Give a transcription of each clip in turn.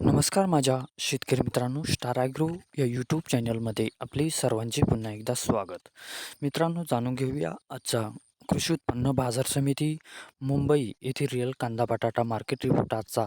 नमस्कार माझ्या शेतकरी मित्रांनो स्टार ॲग्रो या यूट्यूब चॅनलमध्ये आपले सर्वांचे पुन्हा एकदा स्वागत. मित्रांनो जाणून घेऊया आजचा कृषी उत्पन्न बाजार समिती मुंबई येथे रिअल कांदा बटाटा मार्केट रिपोर्ट आजचा.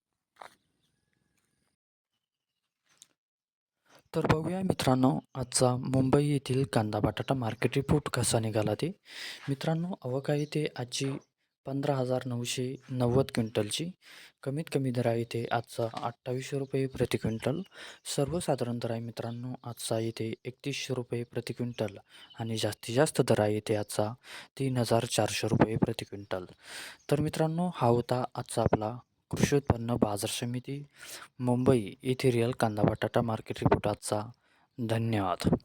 तर बघूया मित्रांनो आजचा मुंबई येथील कांदा बटाटा मार्केट रिपोर्ट कसा निघाला ते. मित्रांनो आवक आहे ते आजची पंधरा हजार नऊशे नव्वद क्विंटलची. कमीत कमी दर आहे इथे आजचा अठ्ठावीसशे रुपये प्रति क्विंटल. सर्वसाधारण दर आहे मित्रांनो आजचा इथे एकतीसशे रुपये प्रति क्विंटल आणि जास्तीत जास्त दर आहे इथे आजचा तीन हजार चारशे रुपये प्रति क्विंटल. तर मित्रांनो हा होता आजचा आपला कृषी उत्पन्न बाजार समिती मुंबई येथे रिअल कांदा बटाटा मार्केट रिपोर्ट आजचा. धन्यवाद.